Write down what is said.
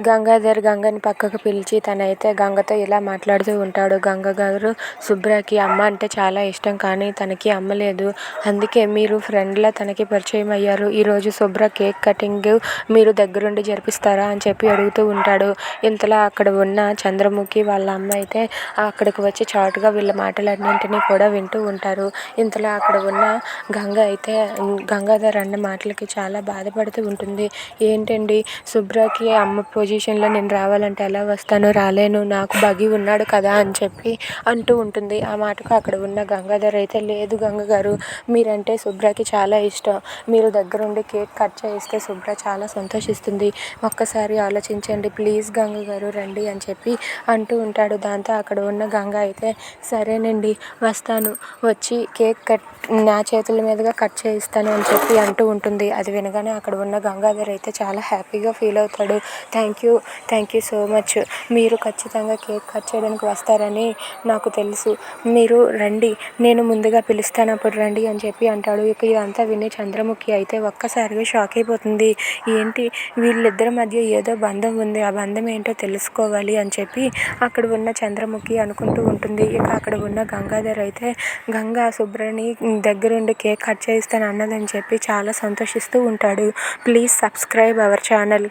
గంగాధర్ గంగని పక్కకు పిలిచి తనైతే గంగతో ఇలా మాట్లాడుతూ ఉంటాడు. గంగ గారు శుభ్రకి అమ్మ అంటే చాలా ఇష్టం కానీ తనకి అమ్మ లేదు. అందుకే మీరు ఫ్రెండ్లా తనకి పరిచయం అయ్యారు. ఈరోజు శుభ్ర కేక్ కటింగ్ మీరు దగ్గరుండి జరిపిస్తారా? అని చెప్పి అడుగుతూ ఉంటాడు. ఇంతలో అక్కడ ఉన్న చంద్రముఖి వాళ్ళ అమ్మ అయితే అక్కడికి వచ్చి చాటుగా వీళ్ళ మాటలన్నింటినీ కూడా వింటూ ఉంటారు. ఇంతలో అక్కడ ఉన్న గంగ అయితే గంగాధర్ అన్న మాటలకి చాలా బాధపడుతూ ఉంటుంది. ఏంటండి? శుభ్రకి అమ్మ పొజిషన్లో నేను రావాలంటే ఎలా వస్తాను రాలేను నాకు బగి ఉన్నాడు కదా అని చెప్పి అంటూ ఉంటుంది. ఆ మాటకు అక్కడ ఉన్న గంగాధర్ అయితే లేదు గంగ గారు మీరంటే శుభ్రకి చాలా ఇష్టం. మీరు దగ్గరుండి కేక్ కట్ చేయిస్తే శుభ్ర చాలా సంతోషిస్తుంది. ఒక్కసారి ఆలోచించండి ప్లీజ్ గంగ గారు రండి అని చెప్పి అంటూ ఉంటాడు. దాంతో అక్కడ ఉన్న గంగ అయితే సరేనండి వస్తాను. వచ్చి కేక్ కట్ నా చేతుల మీదుగా కట్ చేయిస్తాను అని చెప్పి అంటూ ఉంటుంది. అది వినగానే అక్కడ ఉన్న గంగాధర్ అయితే చాలా హ్యాపీగా ఫీల్ అవుతాడు. Thank thank you. Thank you so much. మీరు ఖచ్చితంగా కేక్ కట్ చేయడానికి వస్తారని నాకు తెలుసు. మీరు రండి. నేను ముందుగా పిలుస్తాను. అప్పుడు రండి అని చెప్పి అంటాడు. ఇక ఇదంతా విని చంద్రముఖి అయితే ఒక్కసారిగా షాక్ అయిపోతుంది. ఏంటి? వీళ్ళిద్దరి మధ్య ఏదో బంధం ఉంది. ఆ బంధం ఏంటో తెలుసుకోవాలి అని చెప్పి అక్కడ ఉన్న చంద్రముఖి అనుకుంటూ ఉంటుంది. ఇక అక్కడ ఉన్న గంగాధర్ అయితే గంగా శుభ్రని దగ్గరుండి కేక్ కట్ చేయిస్తాను అన్నదని చెప్పి చాలా సంతోషిస్తూ ఉంటాడు. Please subscribe our channel.